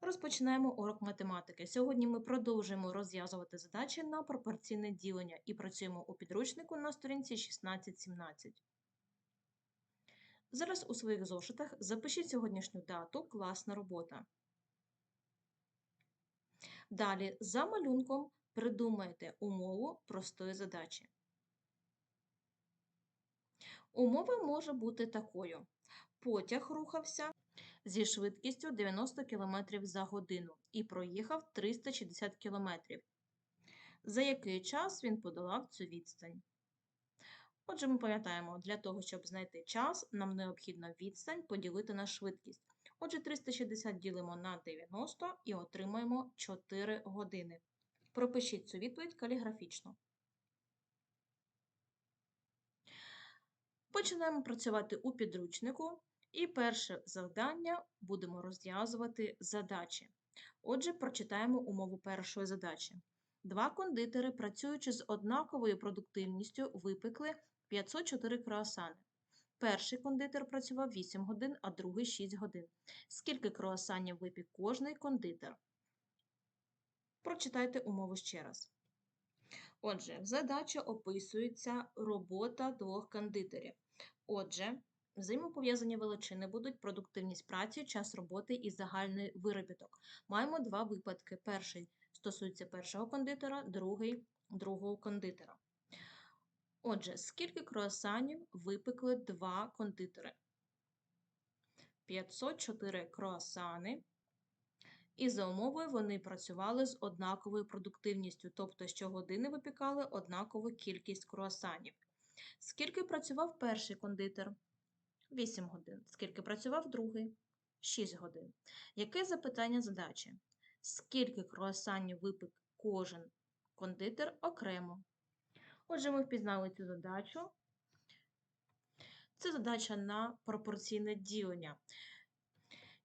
Розпочинаємо урок математики. Сьогодні ми продовжуємо розв'язувати задачі на пропорційне ділення і працюємо у підручнику на сторінці 16-17. Зараз у своїх зошитах запишіть сьогоднішню дату класна робота. Далі за малюнком придумайте умову простої задачі. Умова може бути такою: потяг рухався зі швидкістю 90 км за годину і проїхав 360 км. За який час він подолав цю відстань? Отже, ми пам'ятаємо, для того, щоб знайти час, нам необхідно відстань поділити на швидкість. Отже, 360 ділимо на 90 і отримаємо 4 години. Пропишіть цю відповідь каліграфічно. Починаємо працювати у підручнику. І перше завдання будемо розв'язувати задачі. Отже, прочитаємо умову першої задачі. Два кондитери, працюючи з однаковою продуктивністю, випекли 504 круасани. Перший кондитер працював 8 годин, а другий 6 годин. Скільки круасанів випік кожний кондитер? Прочитайте умову ще раз. Отже, в задачі описується робота двох кондитерів. Отже, Взаємопов'язані величини будуть продуктивність праці, час роботи і загальний виробіток. Маємо два випадки. Перший стосується першого кондитера, другий другого кондитера. Отже, скільки круасанів випекли два кондитери? 504 круасани. І за умовою вони працювали з однаковою продуктивністю, тобто щогодини випікали однакову кількість круасанів. Скільки працював перший кондитер? 8 годин. Скільки працював другий? 6 годин. Яке запитання задачі? Скільки круасанів випік кожен кондитер окремо? Отже, ми впізнали цю задачу. Це задача на пропорційне ділення.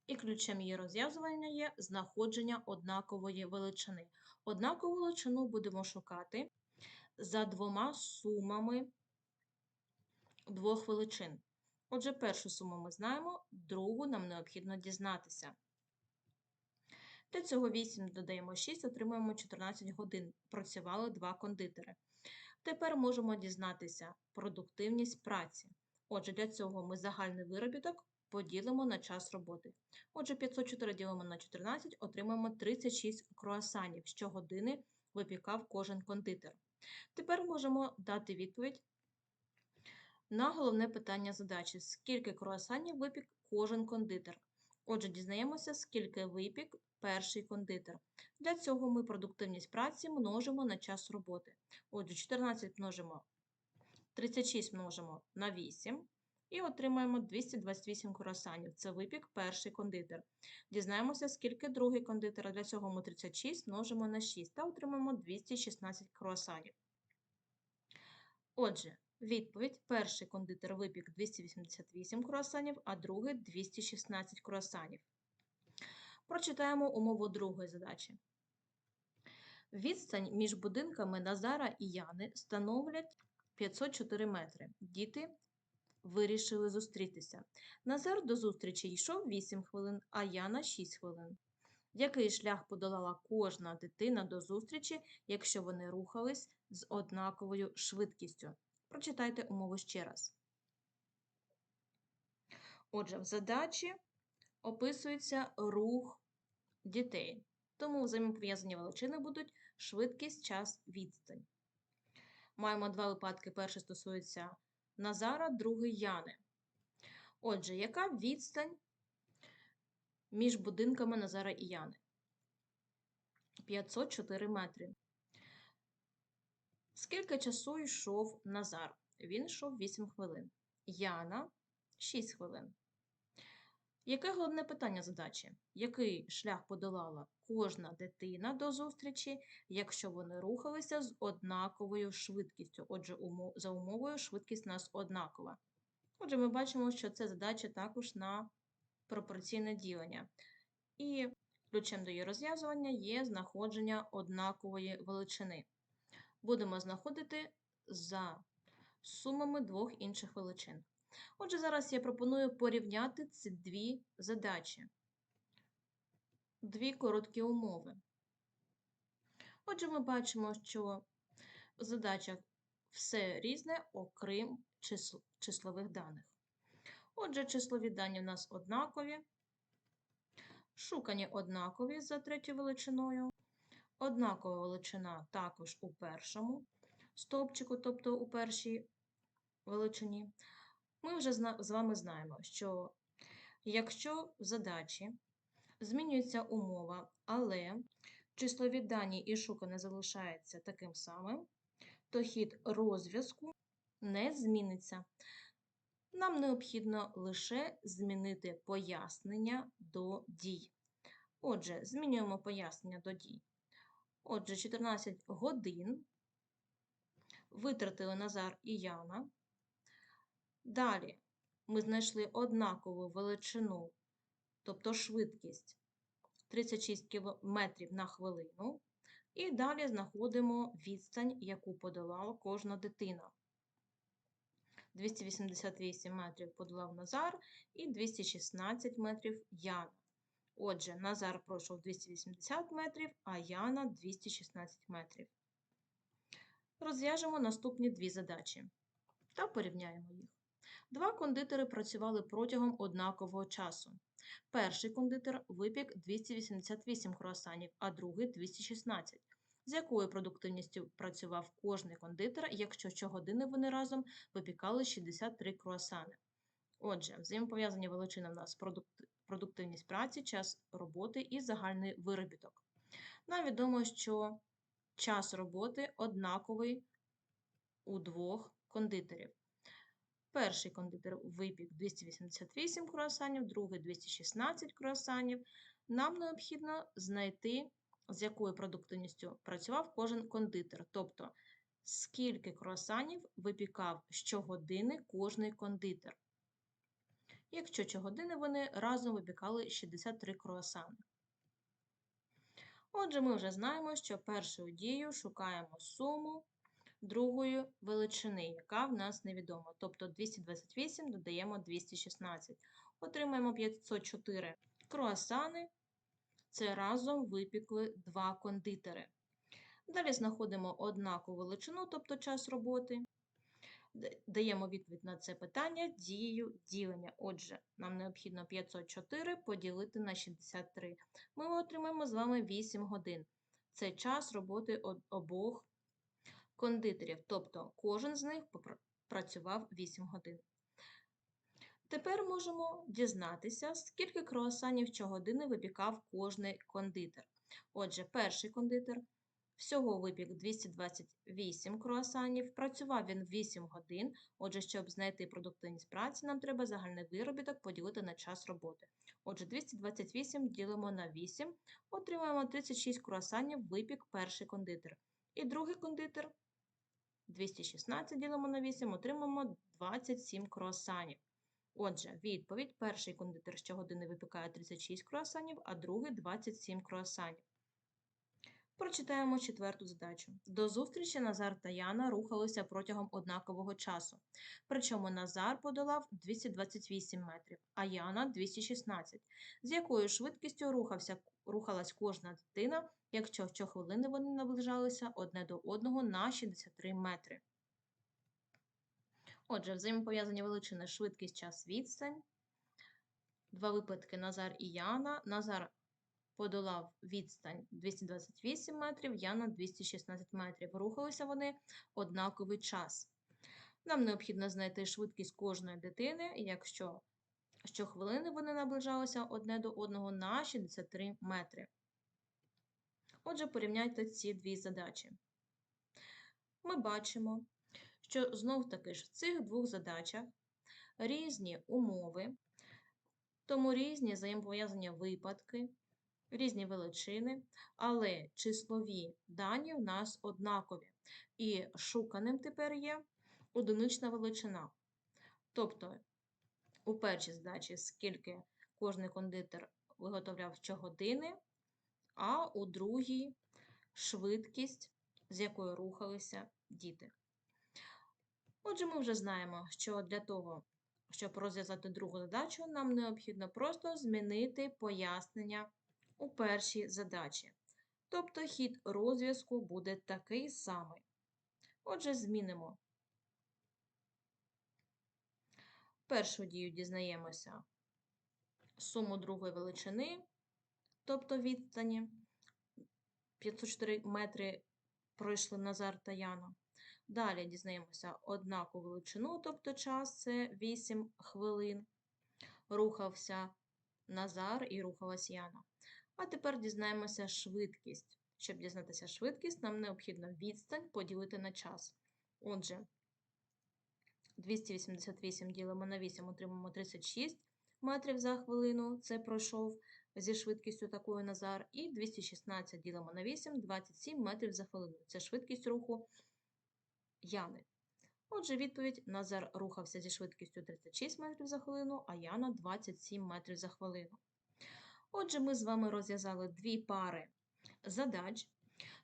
І ключем її розв'язування є знаходження однакової величини. Однакову величину будемо шукати за двома сумами двох величин. Отже, першу суму ми знаємо, другу нам необхідно дізнатися. Для цього 8 додаємо 6, отримуємо 14 годин. Працювали два кондитери. Тепер можемо дізнатися продуктивність праці. Отже, для цього ми загальний виробіток поділимо на час роботи. Отже, 504 ділимо на 14, отримаємо 36 круасанів, щогодини випікав кожен кондитер. Тепер можемо дати відповідь на головне питання задачі: скільки круасанів випік кожен кондитер. Отже, дізнаємося, скільки випік перший кондитер. Для цього ми продуктивність праці множимо на час роботи. Отже, 14 множимо 36 множимо на 8 і отримаємо 228 круасанів. Це випік перший кондитер. Дізнаємося, скільки другий кондитер. Для цього ми 36 множимо на 6 та отримаємо 216 круасанів. Отже, Відповідь: перший кондитер випік 288 круасанів, а другий 216 круасанів. Прочитаємо умову другої задачі. Відстань між будинками Назара і Яни становлять 504 метри. Діти вирішили зустрітися. Назар до зустрічі йшов 8 хвилин, а Яна 6 хвилин. Який шлях подолала кожна дитина до зустрічі, якщо вони рухались з однаковою швидкістю? Прочитайте умову ще раз. Отже, в задачі описується рух дітей. Тому взаємопов'язані величини будуть швидкість, час, відстань. Маємо два випадки. Перший стосується Назара, другий Яни. Отже, яка відстань між будинками Назара і Яни? 504 метри. Скільки часу йшов Назар? Він йшов 8 хвилин. Яна 6 хвилин. Яке головне питання задачі? Який шлях подолала кожна дитина до зустрічі, якщо вони рухалися з однаковою швидкістю? Отже, за умовою швидкість у нас однакова. Отже, ми бачимо, що це задача також на пропорційне ділення. І ключем до її розв'язування є знаходження однакової величини будемо знаходити за сумами двох інших величин. Отже, зараз я пропоную порівняти ці дві задачі. дві короткі умови. Отже, ми бачимо, що в задачах все різне, окрім числ- числових даних. Отже, числові дані в нас однакові, шукані однакові за третьою величиною, однакова величина також у першому стовпчику, тобто у першій величині. Ми вже з вами знаємо, що якщо в задачі змінюється умова, але числові дані і шукане залишається таким самим, то хід розв'язку не зміниться. Нам необхідно лише змінити пояснення до дій. Отже, змінюємо пояснення до дій. Отже, 14 годин витратили Назар і Яна. Далі ми знайшли однакову величину, тобто швидкість 36 км на хвилину. І далі знаходимо відстань, яку подолала кожна дитина. 288 метрів подолав Назар і 216 метрів Яна. Отже, Назар пройшов 280 метрів, а Яна 216 метрів. Розв'яжемо наступні дві задачі та порівняємо їх. Два кондитери працювали протягом однакового часу. Перший кондитер випік 288 круасанів, а другий 216. З якою продуктивністю працював кожний кондитер, якщо щогодини вони разом випікали 63 круасани? Отже, взаємопов'язані величини в нас продуктивність праці, час роботи і загальний виробіток. Нам відомо, що час роботи однаковий у двох кондитерів. Перший кондитер випік 288 круасанів, другий 216 круасанів. Нам необхідно знайти, з якою продуктивністю працював кожен кондитер, тобто скільки круасанів випікав щогодини кожний кондитер. Якщо щогодини вони разом випікали 63 круасани. Отже, ми вже знаємо, що першою дією шукаємо суму другої величини, яка в нас невідома. Тобто 228 додаємо 216. Отримаємо 504 круасани. Це разом випікли два кондитери. Далі знаходимо однакову величину, тобто час роботи. Даємо відповідь на це питання дією ділення. Отже, нам необхідно 504 поділити на 63. Ми отримаємо з вами 8 годин. Це час роботи обох кондитерів, тобто кожен з них працював 8 годин. Тепер можемо дізнатися, скільки круасанів щогодини випікав кожний кондитер. Отже, перший кондитер всього випік 228 круасанів, працював він 8 годин. Отже, щоб знайти продуктивність праці, нам треба загальний виробіток поділити на час роботи. Отже, 228 ділимо на 8, отримаємо 36 круасанів випік перший кондитер. І другий кондитер 216 ділимо на 8, отримаємо 27 круасанів. Отже, відповідь: перший кондитер щогодини випікає 36 круасанів, а другий 27 круасанів. Прочитаємо четверту задачу. До зустрічі Назар та Яна рухалися протягом однакового часу. Причому Назар подолав 228 метрів, а Яна 216. З якою швидкістю рухався, рухалась кожна дитина, якщо щохвилини вони наближалися одне до одного на 63 метри. Отже, взаємопов'язані величини швидкість, час, відстань. Два випадки Назар і Яна. Назар подолав відстань 228 метрів, Яна 216 метрів. Рухалися вони однаковий час. Нам необхідно знайти швидкість кожної дитини, якщо щохвилини вони наближалися одне до одного на 63 метри. Отже, порівняйте ці дві задачі. Ми бачимо, що знов-таки ж в цих двох задачах різні умови, тому різні взаємопов'язані випадки, різні величини, але числові дані в нас однакові. І шуканим тепер є одинична величина. Тобто у першій задачі скільки кожний кондитер виготовляв щогодини, а у другій швидкість, з якою рухалися діти. Отже, ми вже знаємо, що для того, щоб розв'язати другу задачу, нам необхідно просто змінити пояснення у першій задачі. Тобто хід розв'язку буде такий самий. Отже, змінимо. Першу дію дізнаємося суму другої величини, тобто відстані 504 метри пройшли Назар та Яна. Далі дізнаємося однакову величину, тобто час це 8 хвилин. Рухався Назар і рухалась Яна. А тепер дізнаємося швидкість. Щоб дізнатися швидкість, нам необхідно відстань поділити на час. Отже, 288 ділимо на 8, отримаємо 36 метрів за хвилину. Це пройшов зі швидкістю такою Назар. І 216 ділимо на 8, 27 метрів за хвилину. Це швидкість руху Яни. Отже, відповідь Назар рухався зі швидкістю 36 метрів за хвилину, а Яна 27 метрів за хвилину. Отже, ми з вами розв'язали дві пари задач.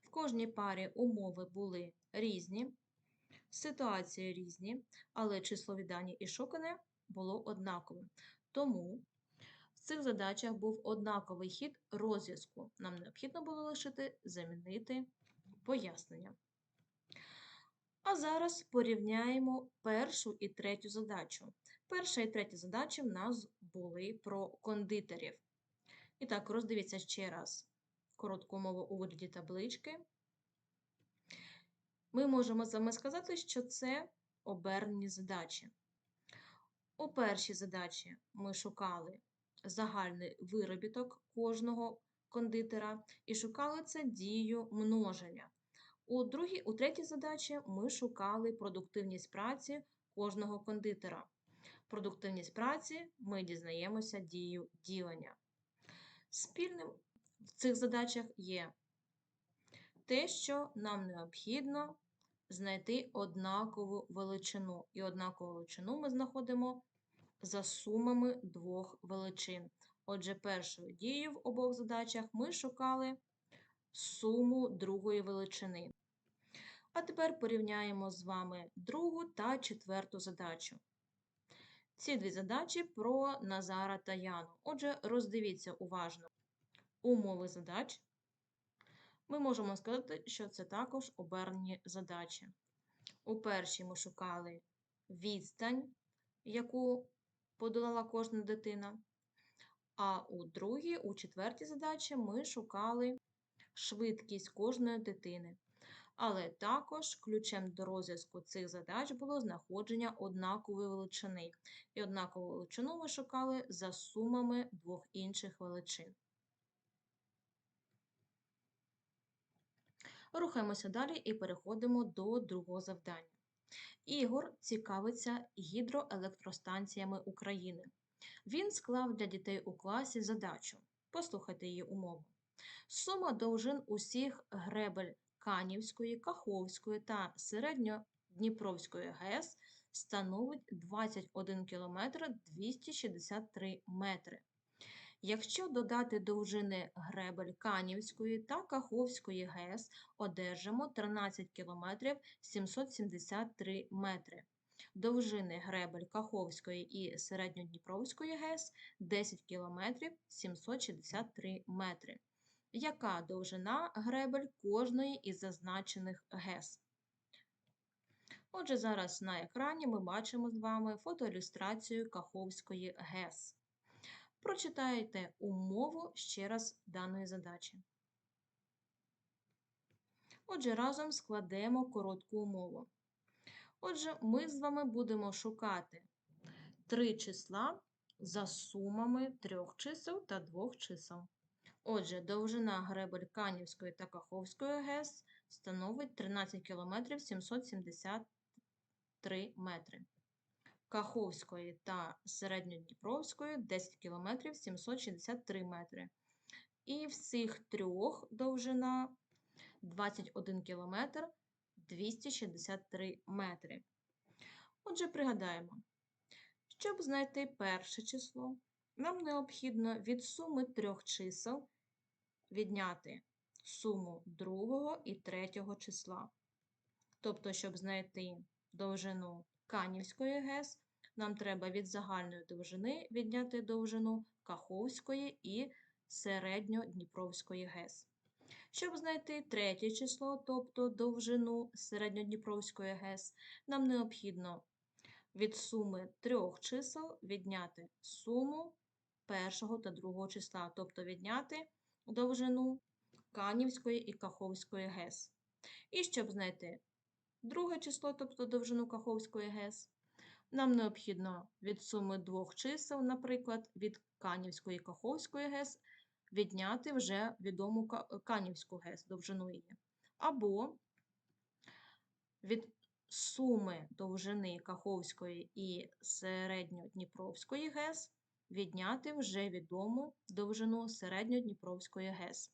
В кожній парі умови були різні, ситуації різні, але числові дані і шукане було однакове. Тому в цих задачах був однаковий хід розв'язку. Нам необхідно було лишити замінити пояснення. А зараз порівняємо першу і третю задачу. Перша і третя задачі в нас були про кондитерів. І так, роздивіться ще раз коротку мову у вигляді таблички. Ми можемо вами сказати, що це обернені задачі. У першій задачі ми шукали загальний виробіток кожного кондитера і шукали це дією множення. У другій, у третій задачі ми шукали продуктивність праці кожного кондитера. Продуктивність праці ми дізнаємося дією ділення. Спільним в цих задачах є те, що нам необхідно знайти однакову величину. І однакову величину ми знаходимо за сумами двох величин. Отже, першою дією в обох задачах ми шукали суму другої величини. А тепер порівняємо з вами другу та четверту задачу. Ці дві задачі про Назара та Яну. Отже, роздивіться уважно умови задач. Ми можемо сказати, що це також обернені задачі. У першій ми шукали відстань, яку подолала кожна дитина. А у другій, у четвертій задачі, ми шукали швидкість кожної дитини. Але також ключем до розв'язку цих задач було знаходження однакової величини. І однакову величину ми шукали за сумами двох інших величин. Рухаємося далі і переходимо до другого завдання. Ігор цікавиться гідроелектростанціями України. Він склав для дітей у класі задачу. Послухайте її умову. Сума довжин усіх гребель Канівської, Каховської та Середньодніпровської ГЕС становить 21 км 263 метри. Якщо додати довжини гребель Канівської та Каховської ГЕС, одержимо 13 км 773 метри. Довжини гребель Каховської і Середньодніпровської ГЕС 10 км 763 метри. Яка довжина гребель кожної із зазначених ГЕС? Отже, зараз на екрані ми бачимо з вами фотоілюстрацію Каховської ГЕС. Прочитайте умову ще раз даної задачі. Отже, разом складемо коротку умову. Отже, ми з вами будемо шукати три числа за сумами трьох чисел та двох чисел. Отже, довжина гребель Канівської та Каховської ГЕС становить 13 км 773 метри. Каховської та Середньодніпровської 10 км 763 метри. І всіх трьох довжина 21 км 263 метри. Отже, пригадаємо, щоб знайти перше число, нам необхідно від суми трьох чисел відняти суму другого і третього числа. Тобто, щоб знайти довжину Канівської ГЕС, нам треба від загальної довжини відняти довжину Каховської і Середньодніпровської ГЕС. Щоб знайти третє число, тобто довжину Середньодніпровської ГЕС, нам необхідно від суми трьох чисел відняти суму першого та другого числа, тобто відняти довжину Канівської і Каховської ГЕС. І щоб знайти друге число, тобто довжину Каховської ГЕС, нам необхідно від суми двох чисел, наприклад, від Канівської і Каховської ГЕС, відняти вже відому Канівську ГЕС, довжину її. Або від суми довжини Каховської і Середньодніпровської ГЕС відняти вже відому довжину Середньодніпровської ГЕС.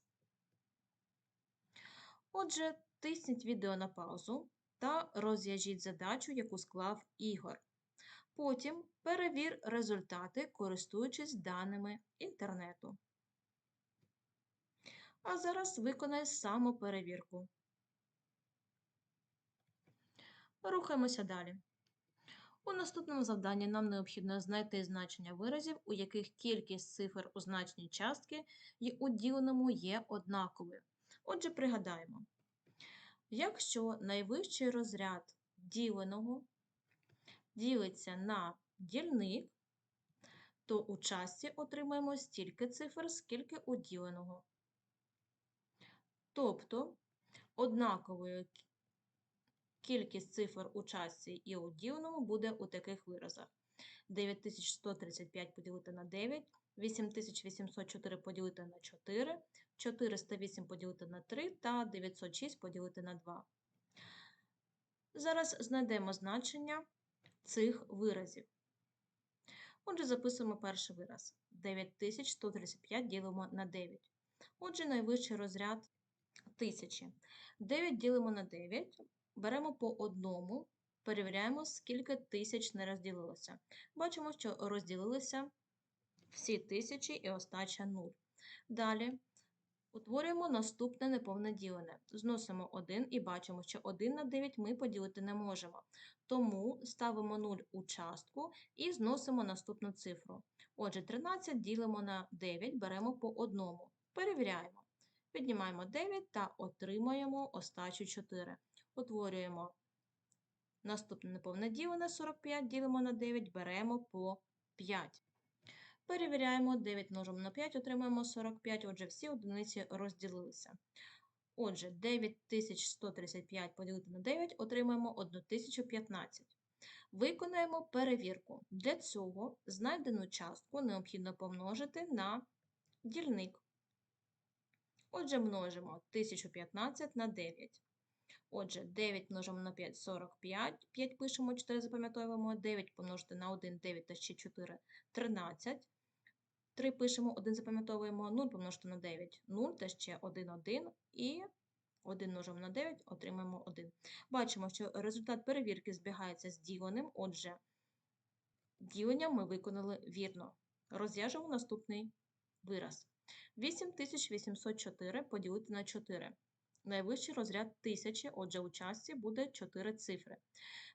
Отже, тисніть відео на паузу та розв'яжіть задачу, яку склав Ігор. Потім перевір результати, користуючись даними інтернету. А зараз виконай самоперевірку. Рухаємося далі. У наступному завданні нам необхідно знайти значення виразів, у яких кількість цифр у значній частки і у діленому є однаковою. Отже, пригадаємо, якщо найвищий розряд діленого ділиться на дільник, то у частці отримаємо стільки цифр, скільки у діленого. Тобто однаковою кількість цифр у частці і у діленому буде у таких виразах. 9135 поділити на 9, 8804 поділити на 4, 408 поділити на 3 та 906 поділити на 2. Зараз знайдемо значення цих виразів. Отже, записуємо перший вираз. 9135 ділимо на 9. Отже, найвищий розряд тисячі. 9 ділимо на 9, беремо по одному, перевіряємо, скільки тисяч не розділилося. Бачимо, що розділилися всі тисячі і остача 0. Далі утворюємо наступне неповне ділене. Зносимо 1 і бачимо, що 1 на 9 ми поділити не можемо. Тому ставимо 0 у частку і зносимо наступну цифру. Отже, 13 ділимо на 9, беремо по одному. Перевіряємо. Піднімаємо 9 та отримаємо остачу 4. Утворюємо наступне неповне ділене 45, ділимо на 9, беремо по 5. Перевіряємо 9 множимо на 5, отримаємо 45, отже, всі одиниці розділилися. Отже, 9135 поділити на 9 отримаємо 1015. Виконаємо перевірку. Для цього знайдену частку необхідно помножити на дільник. Отже, множимо 1015 на 9. Отже, 9 множимо на 5 45. 5 пишемо, 4 запам'ятовуємо. 9 помножити на 1, 9 та ще 4 13. 3 пишемо, 1 запам'ятовуємо, 0 помножити на 9 0 та ще 1 1 і 1 множимо на 9, отримаємо 1. Бачимо, що результат перевірки збігається з діленим, отже, ділення ми виконали вірно. Розв'яжемо наступний вираз. 8804 поділити на 4. Найвищий розряд 1000, отже, у частці буде 4 цифри.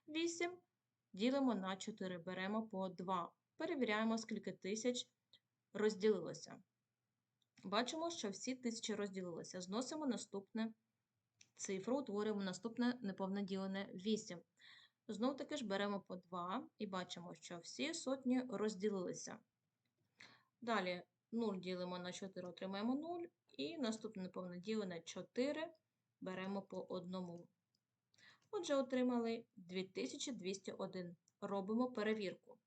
8 ділимо на 4, беремо по 2. Перевіряємо, скільки тисяч розділилося. Бачимо, що всі тисячі розділилися. Зносимо наступне цифру, утворюємо наступне неповне ділене 8. Знов таки ж беремо по 2 і бачимо, що всі сотні розділилися. Далі 0 ділимо на 4, отримаємо 0. І наступне неповне ділене 4 беремо по одному. Отже, отримали 2201. Робимо перевірку.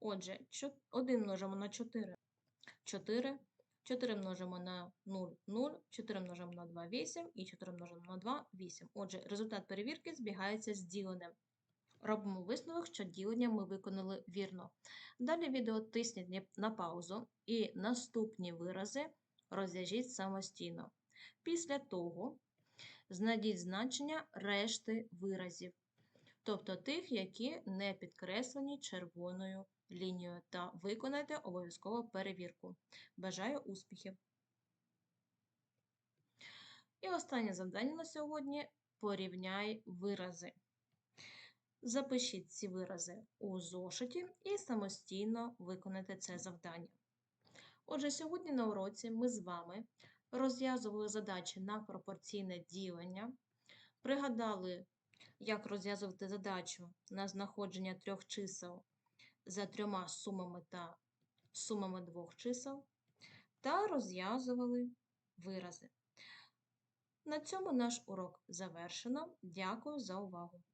Отже, 1 множимо на 4 4. 4 множимо на 0 0, 4 множимо на 2 8 і 4 множимо на 2 8. Отже, результат перевірки збігається з діленим. Робимо висновок, що ділення ми виконали вірно. Далі відео тисніть на паузу і наступні вирази розв'яжіть самостійно. Після того знайдіть значення решти виразів, тобто тих, які не підкреслені червоною лінією, та виконайте обов'язково перевірку. Бажаю успіхів! І останнє завдання на сьогодні порівняй вирази. Запишіть ці вирази у зошиті і самостійно виконайте це завдання. Отже, сьогодні на уроці ми з вами розв'язували задачі на пропорційне ділення, пригадали, як розв'язувати задачу на знаходження трьох чисел за трьома сумами та сумами двох чисел, та розв'язували вирази. На цьому наш урок завершено. Дякую за увагу!